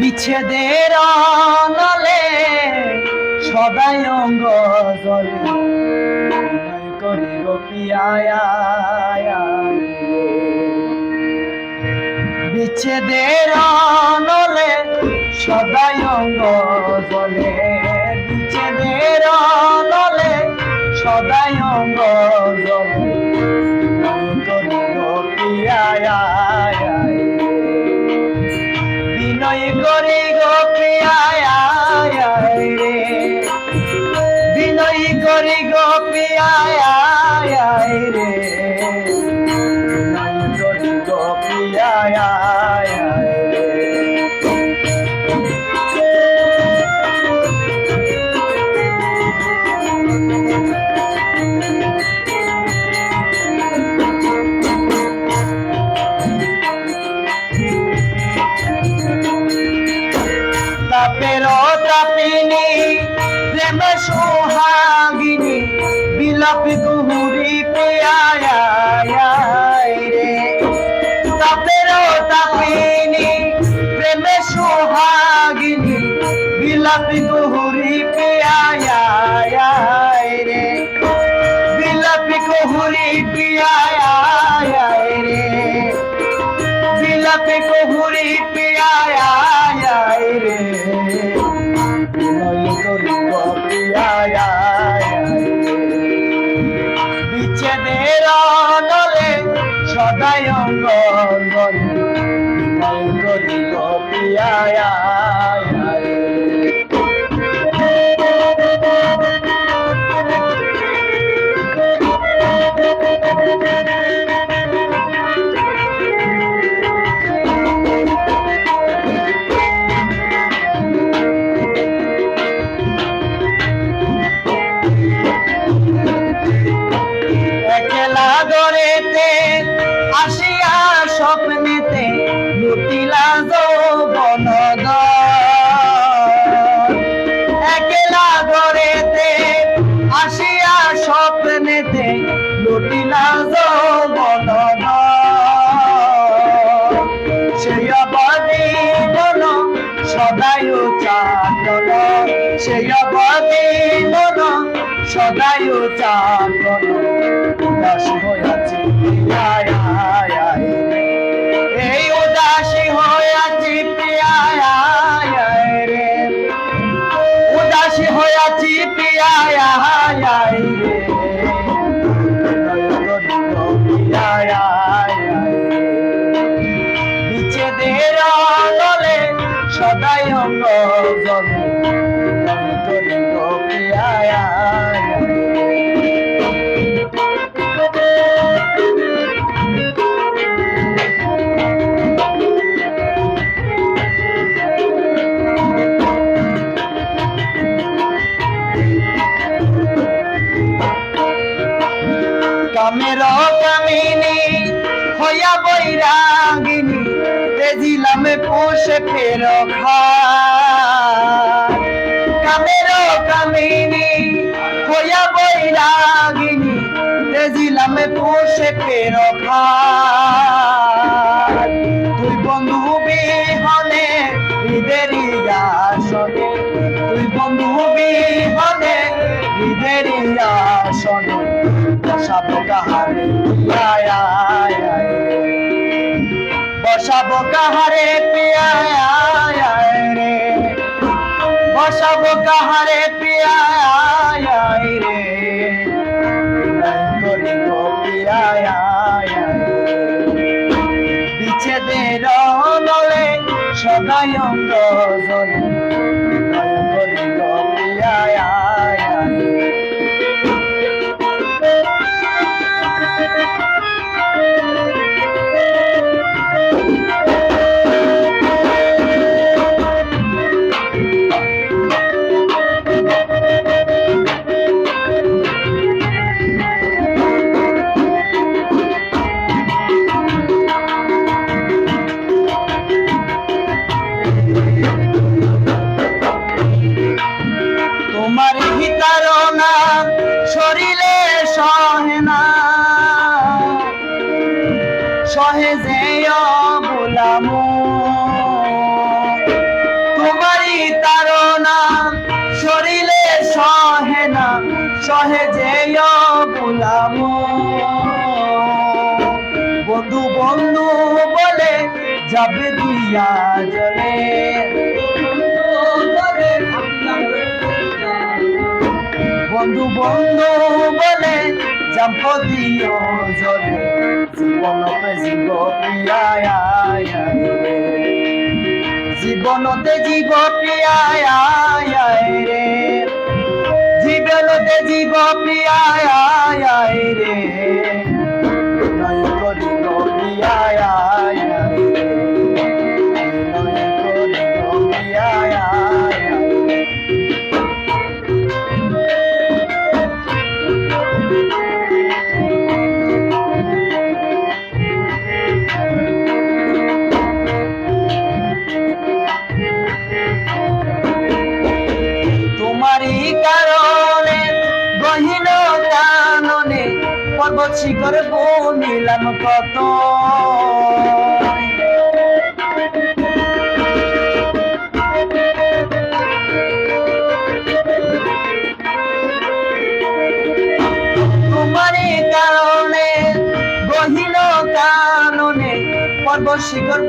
বিচ্ছেদের নলে সদাই অঙ্গ জলে। বিনয় করি গোপিয়ায় বিচ্ছেদের নলে সদাই অঙ্গ জলে। বিলাপি কুহুরি পেয়ায় রে। তাপের তাপিনী, প্রেম সোহাগিনী বিলাপি কুহুরি পেয়ায় রে। বিলাপি কুহুরি পেয়ায় রে। বিলাপে কহুরি পিয়ায় সদায় সদায় চান্দন, সেই অবাদি মন সদায় চান্দন। উদাস আয় আয় এই উদাসী আয় আয় রে। উদাসী বিনয় করিল পিয়ায় রে। বিচ্ছেদের সদাই অঙ্গ জলে পোষে ফের কামের কামিনী হইয়া বৈরাগিনী তেজিলামে পোষে ফের তুই বন্ধু বিহনে হৃদেরি আসনে তুই বন্ধু বিহনে হৃদেরি আসনে বসাবো কাহারে আয় আয় আয়। বসাবো কাহারে পিয়ায় রে বসাবো কাহারে পিয়ায় রে বিচ্ছেদের নলে সদাই যাবে দুইয়া জলে। বন্ধু বন্ধু বলে, জাম্প দিও জলে। জীবনতে জীব জীবনতে জীব প্রিয়ায় রে। জীবনতে জীব প্রিয়ায় বনিলাম কত শিখর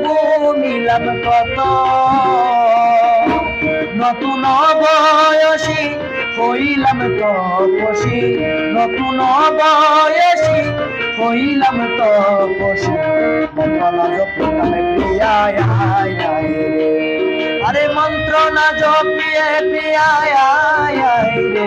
বনিলাম কত নতুন বয়সী হইলাম তপসী নতুন বয়সী হইলাম তো পশু মন্ত্রণা জপিয়ে প্রিয়ায় আরে মন্ত্রণা জপিয়ে প্রিয়ায় রে।